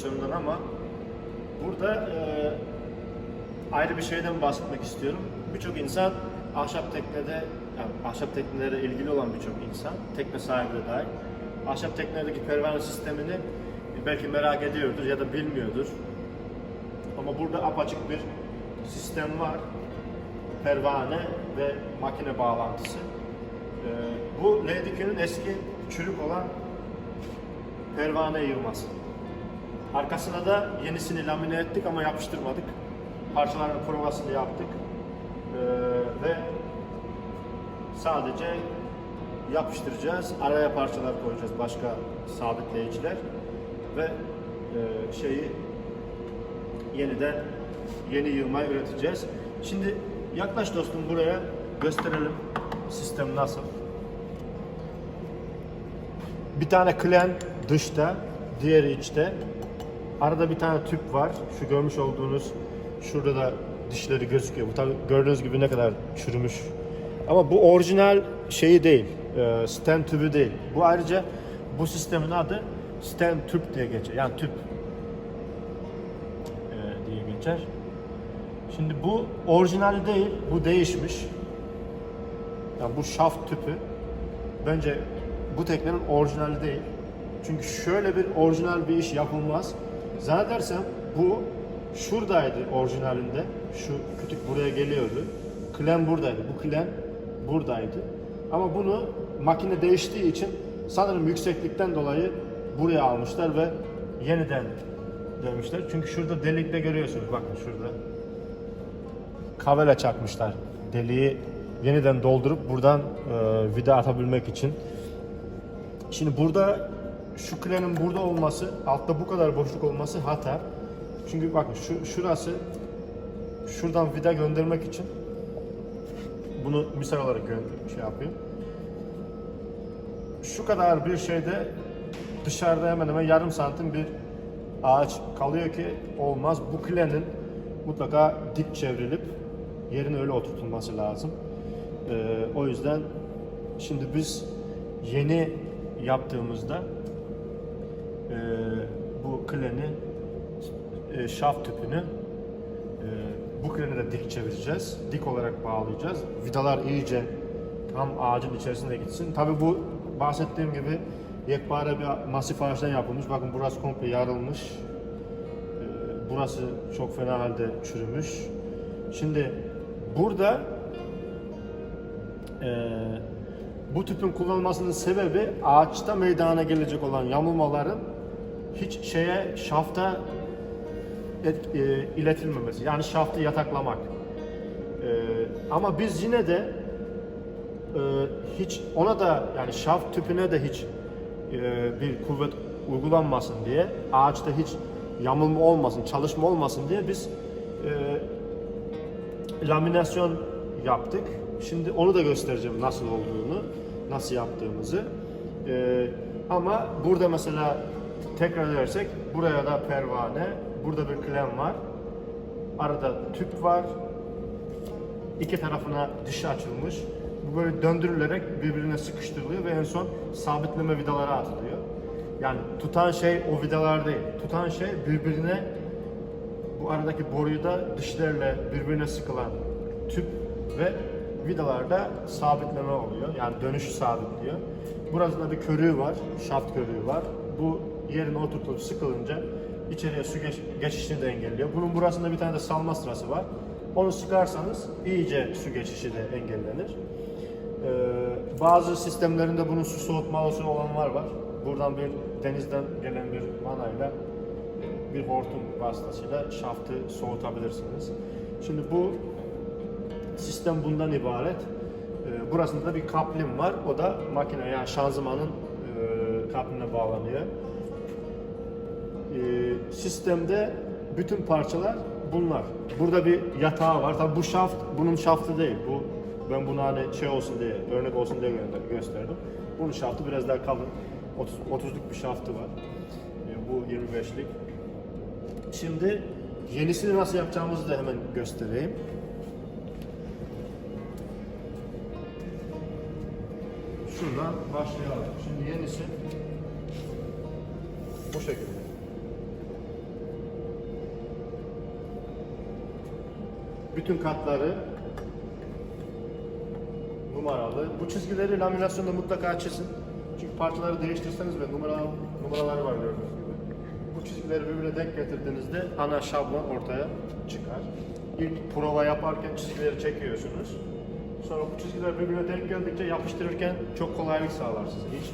restorasyonundan ama burada e, ayrı bir şeyden bahsetmek istiyorum. Birçok insan ahşap teknede, yani ahşap teknelere ilgili olan birçok insan, tekne sahibi de dahil, ahşap teknelerdeki pervane sistemini belki merak ediyordur ya da bilmiyordur. Ama burada apaçık bir sistem var. Pervane ve makine bağlantısı. Ee, bu Lady'nin eski çürük olan pervane yığması. Arkasına da yenisini lamine ettik ama yapıştırmadık. Parçaların provasını yaptık. Ee, ve sadece yapıştıracağız. Araya parçalar koyacağız başka sabitleyiciler ve e, şeyi yeniden yeni yığmayı üreteceğiz. Şimdi yaklaş dostum buraya gösterelim sistem nasıl. Bir tane klen dışta, diğeri içte. Arada bir tane tüp var. Şu görmüş olduğunuz şurada da dişleri gözüküyor. Bu tabi gördüğünüz gibi ne kadar çürümüş. Ama bu orijinal şeyi değil. E, stem tübü değil. Bu ayrıca bu sistemin adı stem tüp diye geçer. Yani tüp e, diye geçer. Şimdi bu orijinali değil, bu değişmiş. Yani bu şaft tüpü bence bu teknenin orijinali değil. Çünkü şöyle bir orijinal bir iş yapılmaz. Zannedersem bu şuradaydı orijinalinde. Şu kütük buraya geliyordu. Klem buradaydı. Bu klem buradaydı. Ama bunu makine değiştiği için sanırım yükseklikten dolayı buraya almışlar ve yeniden dövmüşler. Çünkü şurada delikte görüyorsunuz. Bakın şurada. Kavela çakmışlar. Deliği yeniden doldurup buradan e, vida atabilmek için. Şimdi burada şu klenin burada olması, altta bu kadar boşluk olması hata. Çünkü bakın şu şurası şuradan vida göndermek için bunu misal olarak şey yapayım. Şu kadar bir şeyde dışarıda hemen hemen yarım santim bir ağaç kalıyor ki olmaz. Bu klenin mutlaka dik çevrilip yerine öyle oturtulması lazım. Ee, o yüzden şimdi biz yeni yaptığımızda bu kleni e, şaft tüpünü e, bu kleni de dik çevireceğiz. Dik olarak bağlayacağız. Vidalar iyice tam ağacın içerisine gitsin. Tabi bu bahsettiğim gibi yekpare bir masif ağaçtan yapılmış. Bakın burası komple yarılmış. E, burası çok fena halde çürümüş. Şimdi burada e, bu tüpün kullanılmasının sebebi ağaçta meydana gelecek olan yamulmaların hiç şeye şafta et- e, iletilmemesi. Yani şaftı yataklamak. E, ama biz yine de e, hiç ona da yani şaft tüpüne de hiç e, bir kuvvet uygulanmasın diye ağaçta hiç yamulma olmasın, çalışma olmasın diye biz e, laminasyon yaptık. Şimdi onu da göstereceğim nasıl olduğunu, nasıl yaptığımızı. Ee, ama burada mesela tekrar edersek buraya da pervane, burada bir klem var. Arada tüp var. İki tarafına dişi açılmış. Bu böyle döndürülerek birbirine sıkıştırılıyor ve en son sabitleme vidaları atılıyor. Yani tutan şey o vidalar değil. Tutan şey birbirine bu aradaki boruyu da dişlerle birbirine sıkılan tüp ve vidalarda sabitleme oluyor. Yani dönüşü sabitliyor. Burasında bir körüğü var, şaft körüğü var. Bu yerine oturtulup sıkılınca içeriye su geç- geçişini de engelliyor. Bunun burasında bir tane de salma sırası var. Onu sıkarsanız iyice su geçişi de engellenir. Ee, bazı sistemlerinde bunun su soğutma olsun olanlar var. Buradan bir denizden gelen bir manayla bir hortum vasıtasıyla şaftı soğutabilirsiniz. Şimdi bu sistem bundan ibaret. Ee, burasında da bir kaplim var. O da makine yani şanzımanın e, kapline bağlanıyor. Ee, sistemde bütün parçalar bunlar. Burada bir yatağı var. Tabii bu şaft bunun şaftı değil. Bu ben bunu hani şey olsun diye, örnek olsun diye gö- gösterdim. Bunun şaftı biraz daha kalın. 30 30'luk bir şaftı var. Ee, bu 25'lik. Şimdi yenisini nasıl yapacağımızı da hemen göstereyim. Şurada şuradan başlayalım. Şimdi yenisi bu şekilde. Bütün katları numaralı. Bu çizgileri laminasyonda mutlaka çizin. Çünkü parçaları değiştirseniz ve numara, numaraları var gördüğünüz gibi. Bu çizgileri birbirine denk getirdiğinizde ana şablon ortaya çıkar. İlk prova yaparken çizgileri çekiyorsunuz. Sonra bu çizgiler birbirine denk geldikçe yapıştırırken çok kolaylık sağlar size. Hiç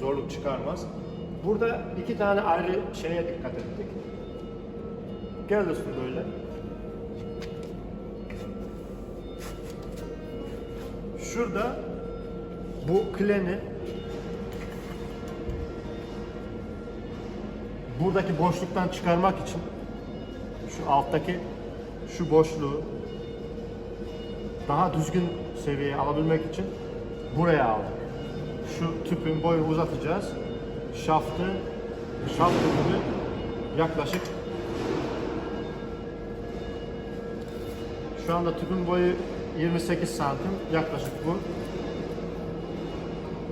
zorluk çıkarmaz. Burada iki tane ayrı şeye dikkat ettik. Gel böyle. Şurada bu kleni buradaki boşluktan çıkarmak için şu alttaki şu boşluğu daha düzgün seviyeye alabilmek için buraya aldık. Şu tüpün boyunu uzatacağız. Şaftı, şaft tüpünü yaklaşık şu anda tüpün boyu 28 santim yaklaşık bu.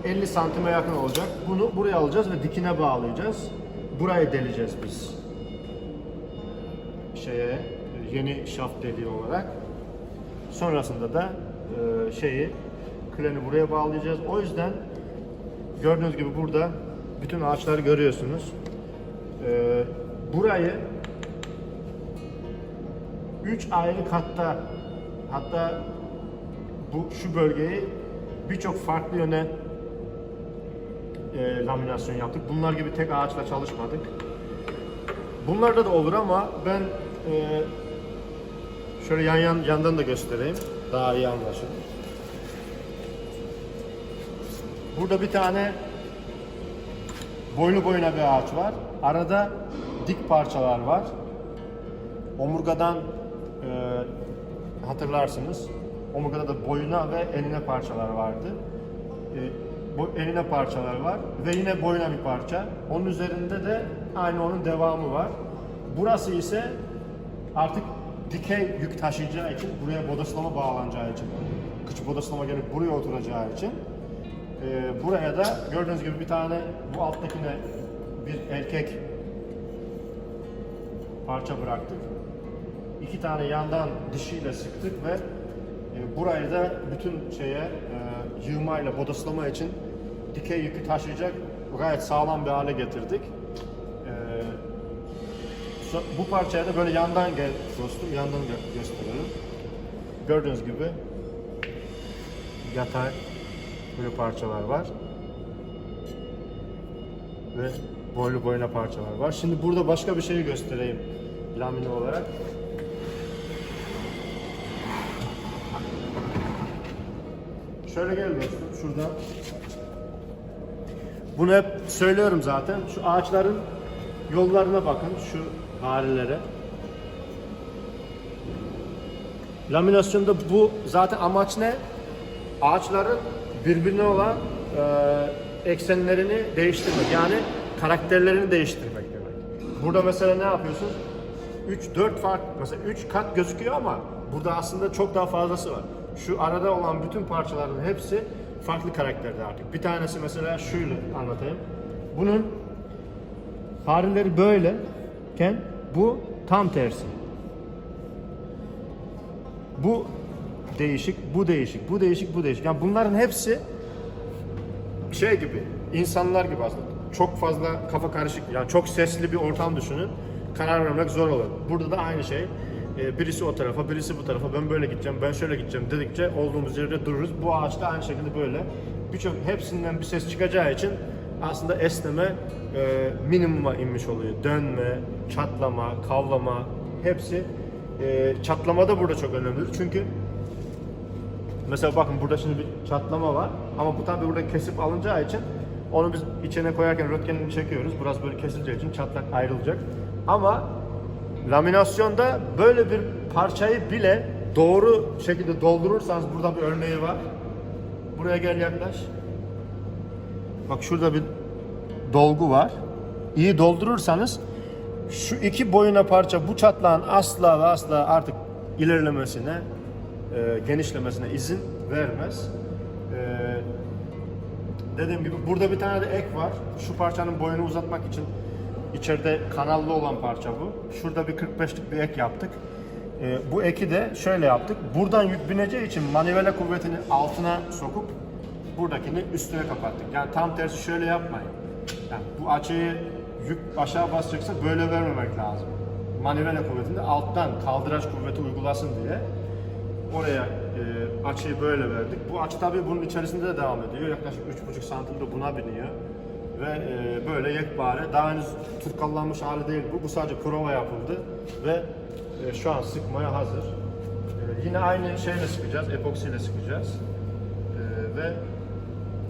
50 santime yakın olacak. Bunu buraya alacağız ve dikine bağlayacağız. Burayı deleceğiz biz. Şeye yeni şaft deliği olarak. Sonrasında da e, şeyi kleni buraya bağlayacağız. O yüzden gördüğünüz gibi burada bütün ağaçları görüyorsunuz. E, burayı 3 ayrı katta hatta bu şu bölgeyi birçok farklı yöne e, laminasyon yaptık. Bunlar gibi tek ağaçla çalışmadık. Bunlarda da olur ama ben e, şöyle yan yan yandan da göstereyim. Daha iyi anlaşılır. Burada bir tane boylu boyuna bir ağaç var. Arada dik parçalar var. Omurgadan e, hatırlarsınız. Omurgada da boyuna ve eline parçalar vardı. E, bu eline parçalar var ve yine boyuna bir parça. Onun üzerinde de aynı onun devamı var. Burası ise artık dikey yük taşıyacağı için, buraya bodoslama bağlanacağı için, kıç bodoslama gelip buraya oturacağı için e, buraya da gördüğünüz gibi bir tane bu alttakine bir erkek parça bıraktık. İki tane yandan dişiyle sıktık ve burayı da bütün şeye e, yığmayla bodoslama için dikey yükü taşıyacak gayet sağlam bir hale getirdik. E, bu parçaya da böyle yandan gel dostum, yandan gö- gösterelim. Gördüğünüz gibi yatay böyle parçalar var. Ve boylu boyuna parçalar var. Şimdi burada başka bir şey göstereyim lamine olarak. Şöyle gel dostum şuradan. Bunu hep söylüyorum zaten. Şu ağaçların yollarına bakın şu harelere. Laminasyonda bu zaten amaç ne? Ağaçların birbirine olan e, eksenlerini değiştirmek. Yani karakterlerini değiştirmek demek. Burada mesela ne yapıyorsun? 3-4 fark, mesela 3 kat gözüküyor ama burada aslında çok daha fazlası var. Şu arada olan bütün parçaların hepsi farklı karakterde artık. Bir tanesi mesela şöyle anlatayım. Bunun fareleri böyleken bu tam tersi. Bu değişik, bu değişik, bu değişik, bu değişik. Yani bunların hepsi şey gibi, insanlar gibi aslında. Çok fazla kafa karışık, yani çok sesli bir ortam düşünün. Karar vermek zor olur. Burada da aynı şey. Ee, birisi o tarafa, birisi bu tarafa. Ben böyle gideceğim, ben şöyle gideceğim dedikçe olduğumuz yerde dururuz. Bu ağaçta aynı şekilde böyle. Birçok hepsinden bir ses çıkacağı için aslında esneme e, minimuma inmiş oluyor. Dönme, çatlama, kavlama hepsi e, çatlama da burada çok önemlidir. Çünkü Mesela bakın burada şimdi bir çatlama var ama bu tabi burada kesip alınacağı için onu biz içine koyarken röntgenini çekiyoruz. Burası böyle kesileceği için çatlak ayrılacak. Ama laminasyonda böyle bir parçayı bile doğru şekilde doldurursanız burada bir örneği var. Buraya gel yaklaş. Bak şurada bir dolgu var. İyi doldurursanız şu iki boyuna parça bu çatlağın asla ve asla artık ilerlemesine, e, genişlemesine izin vermez. E, Dediğim gibi burada bir tane de ek var. Şu parçanın boyunu uzatmak için içeride kanallı olan parça bu. Şurada bir 45'lik bir ek yaptık. Ee, bu eki de şöyle yaptık. Buradan yük bineceği için manivele kuvvetini altına sokup buradakini üstüne kapattık. Yani tam tersi şöyle yapmayın. Yani bu açıyı yük aşağı basacaksa böyle vermemek lazım. Manivele kuvvetini alttan kaldıraç kuvveti uygulasın diye oraya e, açıyı böyle verdik. Bu açı tabii bunun içerisinde de devam ediyor. Yaklaşık 3,5 santim de buna biniyor. Ve e, böyle yekpare. Daha henüz tutkallanmış hali değil bu. Bu sadece prova yapıldı ve e, şu an sıkmaya hazır. E, yine aynı şeyle sıkacağız, epoksiyle sıkacağız. E, ve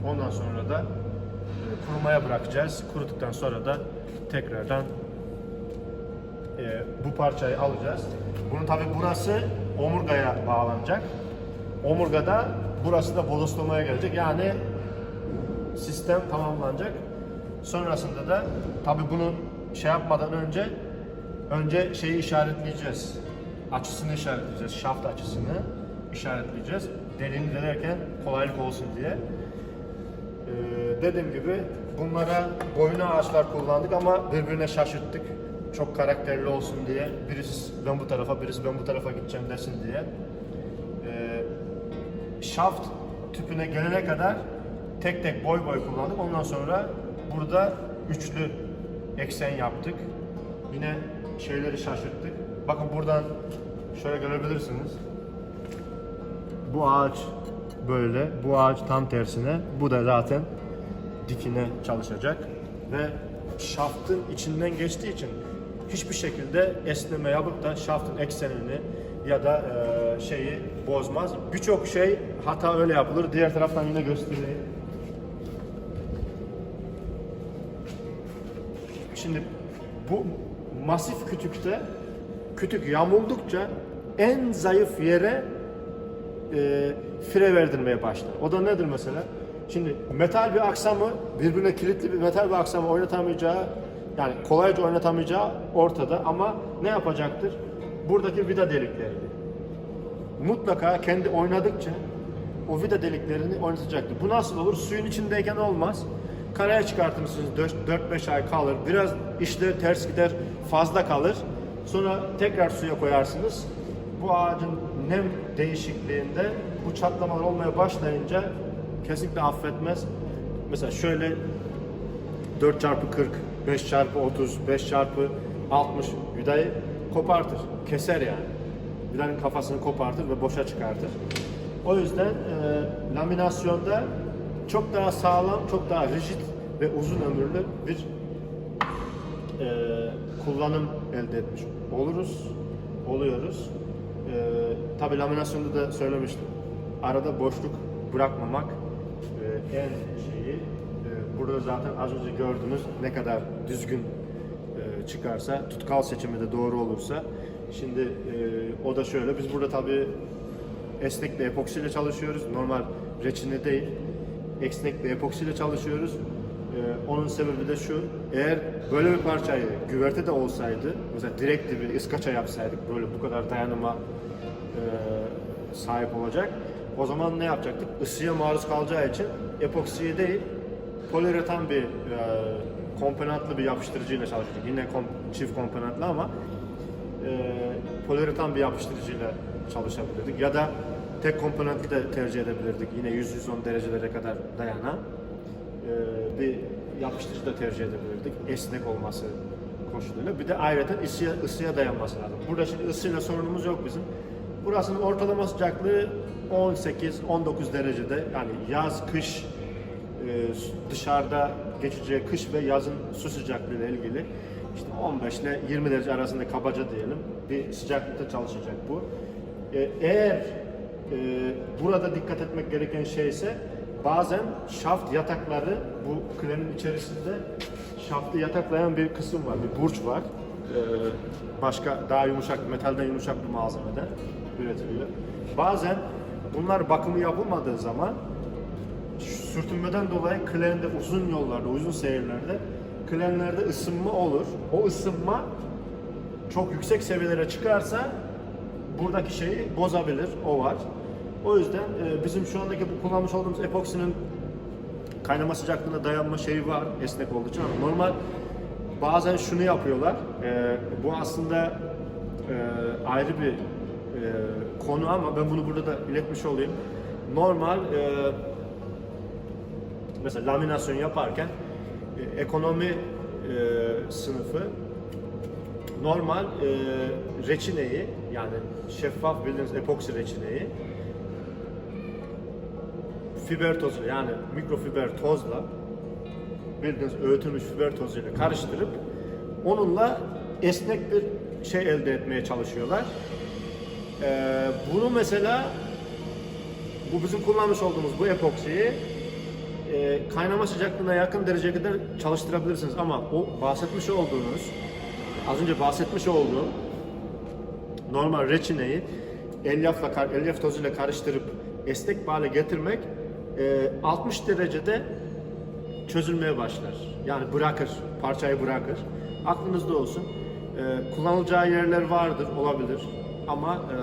ondan sonra da e, kurumaya bırakacağız. Kuruduktan sonra da tekrardan e, bu parçayı alacağız. Bunun tabi burası omurgaya bağlanacak. Omurgada burası da bodoslamaya gelecek. Yani sistem tamamlanacak. Sonrasında da tabi bunu şey yapmadan önce önce şeyi işaretleyeceğiz. Açısını işaretleyeceğiz. Şaft açısını işaretleyeceğiz. Deliğini denerken kolaylık olsun diye. Ee, dediğim gibi bunlara boyuna ağaçlar kullandık ama birbirine şaşırttık. Çok karakterli olsun diye. Birisi ben bu tarafa, birisi ben bu tarafa gideceğim desin diye. Ee, şaft tüpüne gelene kadar tek tek boy boy kullandık. Ondan sonra burada üçlü eksen yaptık. Yine şeyleri şaşırttık. Bakın buradan şöyle görebilirsiniz. Bu ağaç böyle, bu ağaç tam tersine, bu da zaten dikine çalışacak ve şaftın içinden geçtiği için hiçbir şekilde esneme yapıp da şaftın eksenini ya da e, şeyi bozmaz. Birçok şey hata öyle yapılır. Diğer taraftan yine göstereyim. Bu masif kütükte kütük yamuldukça en zayıf yere e, fire verdirmeye başlar. O da nedir mesela? Şimdi metal bir aksamı birbirine kilitli bir metal bir aksamı oynatamayacağı yani kolayca oynatamayacağı ortada ama ne yapacaktır? Buradaki vida delikleri. Mutlaka kendi oynadıkça o vida deliklerini oynatacaktır. Bu nasıl olur? Suyun içindeyken olmaz. Karaya çıkartırsınız 4-5 ay kalır. Biraz işler ters gider fazla kalır. Sonra tekrar suya koyarsınız. Bu ağacın nem değişikliğinde bu çatlamalar olmaya başlayınca kesinlikle affetmez. Mesela şöyle 4 çarpı 40, 5 çarpı 30, 5 çarpı 60 vidayı kopartır. Keser yani. Vidanın kafasını kopartır ve boşa çıkartır. O yüzden e, laminasyonda çok daha sağlam, çok daha rigid ve uzun ömürlü bir e, kullanım elde etmiş oluruz, oluyoruz. E, Tabi laminasyonda da söylemiştim. Arada boşluk bırakmamak e, en şeyi. E, burada zaten az önce gördünüz ne kadar düzgün e, çıkarsa, tutkal seçimi de doğru olursa. Şimdi e, o da şöyle, biz burada tabi esnek bir epoksiyle çalışıyoruz. Normal reçine değil. Esnek bir epoksiyle çalışıyoruz. Ee, onun sebebi de şu, eğer böyle bir parçayı güverte de olsaydı, mesela direkt bir ıskaça yapsaydık, böyle bu kadar dayanıma e, sahip olacak, o zaman ne yapacaktık? Isıya maruz kalacağı için epoksiye değil, poliüretan bir e, komponentli bir yapıştırıcıyla çalıştık. Yine kom, çift komponentli ama e, poliüretan bir yapıştırıcıyla çalışabilirdik. Ya da tek komponentli de tercih edebilirdik. Yine 100-110 derecelere kadar dayanan e, bir yapıştırıcı da tercih edebilirdik. Esnek olması koşuluyla. Bir de ayrıca ısıya, ısıya dayanması lazım. Burada şimdi ısıyla sorunumuz yok bizim. Burasının ortalama sıcaklığı 18-19 derecede. Yani yaz, kış, e, dışarıda geçeceği kış ve yazın su sıcaklığı ile ilgili işte 15 ile 20 derece arasında kabaca diyelim bir sıcaklıkta çalışacak bu. E, eğer burada dikkat etmek gereken şey ise bazen şaft yatakları bu klenin içerisinde şaftı yataklayan bir kısım var, bir burç var. E, başka daha yumuşak, metalden yumuşak bir malzemeden üretiliyor. Bazen bunlar bakımı yapılmadığı zaman sürtünmeden dolayı klende uzun yollarda, uzun seyirlerde klenlerde ısınma olur. O ısınma çok yüksek seviyelere çıkarsa buradaki şeyi bozabilir. O var. O yüzden e, bizim şu andaki bu kullanmış olduğumuz epoksinin kaynama sıcaklığına dayanma şeyi var esnek olduğu için ama normal bazen şunu yapıyorlar. E, bu aslında e, ayrı bir e, konu ama ben bunu burada da iletmiş olayım. Normal e, mesela laminasyon yaparken e, ekonomi e, sınıfı normal e, reçineyi yani şeffaf bildiğiniz epoksi reçineyi fiber tozu yani mikrofiber tozla bildiğiniz öğütülmüş fiber tozuyla karıştırıp onunla esnek bir şey elde etmeye çalışıyorlar. Ee, bunu mesela bu bizim kullanmış olduğumuz bu epoksiyi e, kaynama sıcaklığına yakın dereceye kadar çalıştırabilirsiniz ama o bahsetmiş olduğunuz az önce bahsetmiş olduğum normal reçineyi elyafla elyaf tozuyla karıştırıp esnek bir hale getirmek e, 60 derecede çözülmeye başlar. Yani bırakır, parçayı bırakır. Aklınızda olsun. E, kullanılacağı yerler vardır, olabilir. Ama e,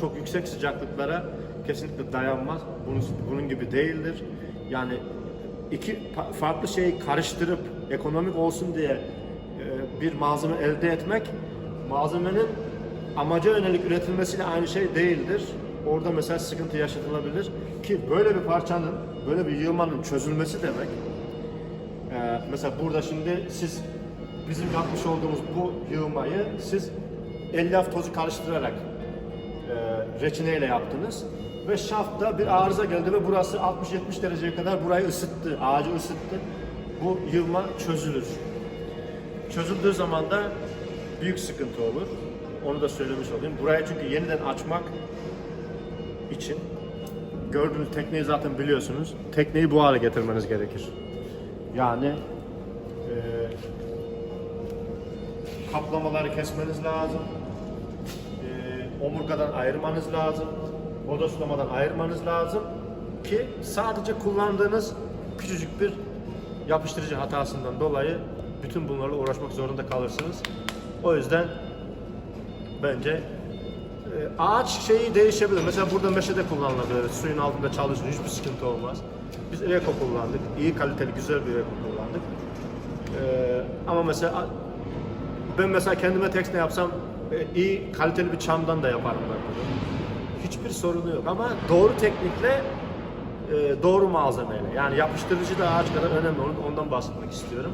çok yüksek sıcaklıklara kesinlikle dayanmaz. Bunun, bunun gibi değildir. Yani iki farklı şeyi karıştırıp ekonomik olsun diye e, bir malzeme elde etmek malzemenin amaca yönelik üretilmesiyle aynı şey değildir. Orada mesela sıkıntı yaşatılabilir ki böyle bir parçanın, böyle bir yığmanın çözülmesi demek. e, mesela burada şimdi siz bizim yapmış olduğumuz bu yığmayı siz elyaf tozu karıştırarak e, reçineyle yaptınız ve şafta bir arıza geldi ve burası 60-70 dereceye kadar burayı ısıttı, ağacı ısıttı. Bu yığma çözülür. Çözüldüğü zaman da büyük sıkıntı olur. Onu da söylemiş olayım. Burayı çünkü yeniden açmak için gördüğünüz tekneyi zaten biliyorsunuz. Tekneyi bu hale getirmeniz gerekir. Yani eee kaplamaları kesmeniz lazım. Eee, omurgadan ayırmanız lazım. Bodoslamadan ayırmanız lazım ki sadece kullandığınız küçücük bir yapıştırıcı hatasından dolayı bütün bunlarla uğraşmak zorunda kalırsınız. O yüzden bence e, ağaç şeyi değişebilir. Mesela burada meşede kullanılabilir. Suyun altında çalışır. Hiçbir sıkıntı olmaz. Biz Eko kullandık. İyi kaliteli, güzel bir Eko kullandık. E, ama mesela ben mesela kendime tekne yapsam e, iyi kaliteli bir çamdan da yaparım ben bunu. Hiçbir sorunu yok ama doğru teknikle e, doğru malzemeyle. Yani yapıştırıcı da ağaç kadar önemli. Ondan bahsetmek istiyorum.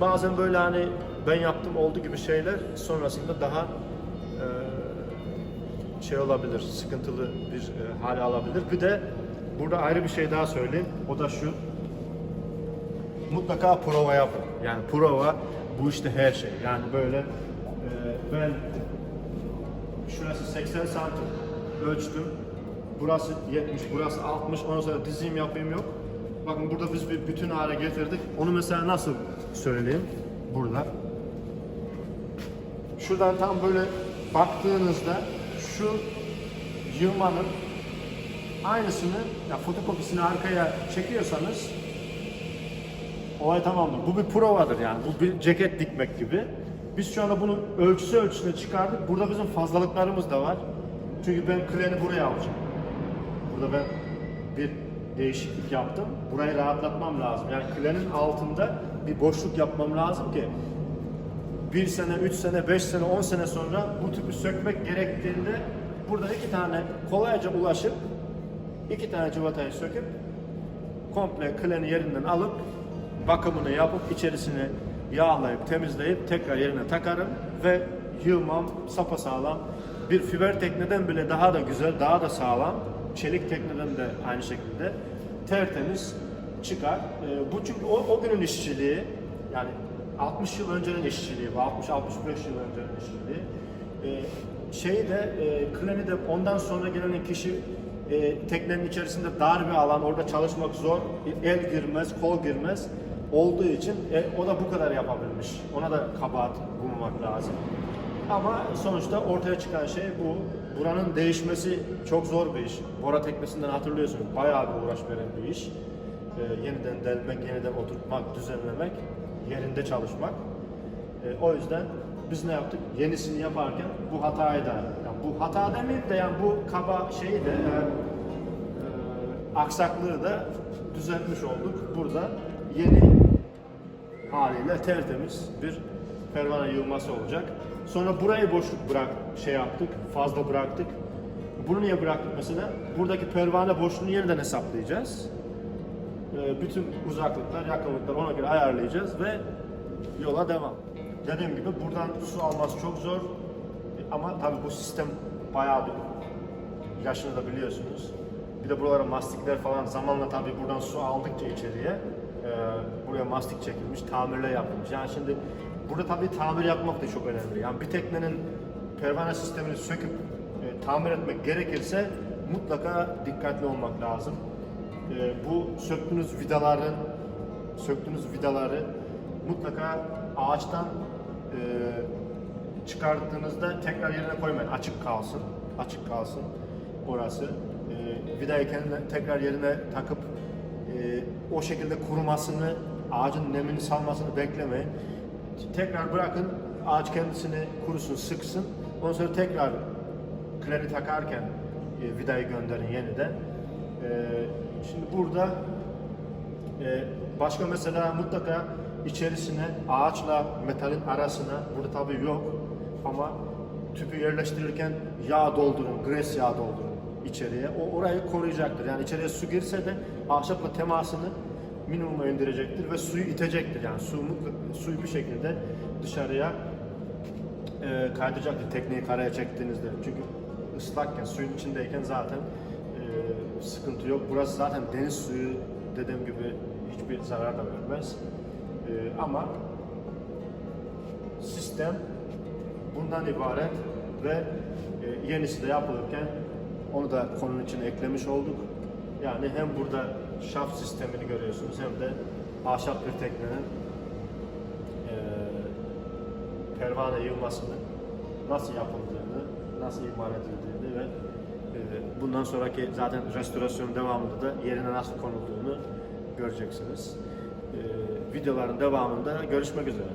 Bazen böyle hani ben yaptım oldu gibi şeyler sonrasında daha e, şey olabilir, sıkıntılı bir e, hale alabilir. Bir de burada ayrı bir şey daha söyleyeyim. O da şu. Mutlaka prova yapın. Yani prova bu işte her şey. Yani böyle e, ben şurası 80 santim ölçtüm. Burası 70, burası 60. Ondan sonra dizeyim yapayım yok. Bakın burada biz bir bütün hale getirdik. Onu mesela nasıl söyleyeyim? Burada. Şuradan tam böyle baktığınızda şu yığmanın aynısını ya fotokopisini arkaya çekiyorsanız olay tamamdır. Bu bir provadır yani. Bu bir ceket dikmek gibi. Biz şu anda bunu ölçüsü ölçüsüne çıkardık. Burada bizim fazlalıklarımız da var. Çünkü ben kleni buraya alacağım. Burada ben bir değişiklik yaptım. Burayı rahatlatmam lazım. Yani klenin altında bir boşluk yapmam lazım ki bir sene, üç sene, beş sene, on sene sonra bu tüpü sökmek gerektiğinde burada iki tane kolayca ulaşıp iki tane cıvatayı söküp komple kleni yerinden alıp bakımını yapıp içerisini yağlayıp temizleyip tekrar yerine takarım ve yığmam sapasağlam. Bir fiber tekneden bile daha da güzel, daha da sağlam çelik tekneden de aynı şekilde tertemiz çıkar. Ee, bu çünkü o, o günün işçiliği yani 60 yıl öncenin işçiliği bu 60-65 yıl öncenin işçiliği. Ee, şeyi de e, kleni de ondan sonra gelen kişi e, teknenin içerisinde dar bir alan, orada çalışmak zor, el girmez, kol girmez olduğu için e, o da bu kadar yapabilmiş. Ona da kabahat bulmak lazım. Ama sonuçta ortaya çıkan şey bu. Buranın değişmesi çok zor bir iş. Bora teknesinden hatırlıyorsunuz. Bayağı bir uğraş veren bir iş. E, yeniden delmek, yeniden oturtmak, düzenlemek, yerinde çalışmak. E, o yüzden biz ne yaptık? Yenisini yaparken bu hatayı da, yani bu hata demeyeyim de yani bu kaba şeyi de, e, e, aksaklığı da düzeltmiş olduk. Burada yeni haliyle tertemiz bir pervane yığılması olacak. Sonra burayı boşluk bırak şey yaptık, fazla bıraktık. Bunu niye bıraktık mesela? Buradaki pervane boşluğunu yeniden hesaplayacağız. Ee, bütün uzaklıklar, yakınlıklar ona göre ayarlayacağız ve yola devam. Dediğim gibi buradan su alması çok zor. Ama tabii bu sistem bayağı bir yaşını da biliyorsunuz. Bir de buralara mastikler falan zamanla tabii buradan su aldıkça içeriye e, buraya mastik çekilmiş, tamirler yapılmış. Yani şimdi burada tabii tamir yapmak da çok önemli. Yani bir teknenin pervane sistemini söküp e, tamir etmek gerekirse mutlaka dikkatli olmak lazım. E, bu söktüğünüz vidaların söktüğünüz vidaları mutlaka ağaçtan e, çıkardığınızda tekrar yerine koymayın. Açık kalsın. Açık kalsın orası. E, vidayı kendine tekrar yerine takıp e, o şekilde kurumasını, ağacın nemini salmasını beklemeyin. Tekrar bırakın, ağaç kendisini kurusun, sıksın. Ondan sonra tekrar kleni takarken e, vidayı gönderin yeniden. E, şimdi burada ee, başka mesela mutlaka içerisine ağaçla metalin arasına burada tabii yok ama tüpü yerleştirirken yağ doldurun, gres yağı doldurun içeriye. O orayı koruyacaktır. Yani içeriye su girse de ahşapla temasını minimuma indirecektir ve suyu itecektir. Yani su suyu bir şekilde dışarıya e, kaydıracaktır tekneyi karaya çektiğinizde. Çünkü ıslakken, suyun içindeyken zaten e, sıkıntı yok. Burası zaten deniz suyu dediğim gibi hiçbir zarar da vermez. E, ama sistem bundan ibaret ve e, yenisi de yapılırken onu da konunun içine eklemiş olduk. Yani hem burada şaft sistemini görüyorsunuz hem de ahşap bir teknenin e, pervane yığmasını nasıl yapıldığını, nasıl imal edildiğini ve bundan sonraki zaten restorasyon devamında da yerine nasıl konulduğunu göreceksiniz. E, videoların devamında görüşmek üzere.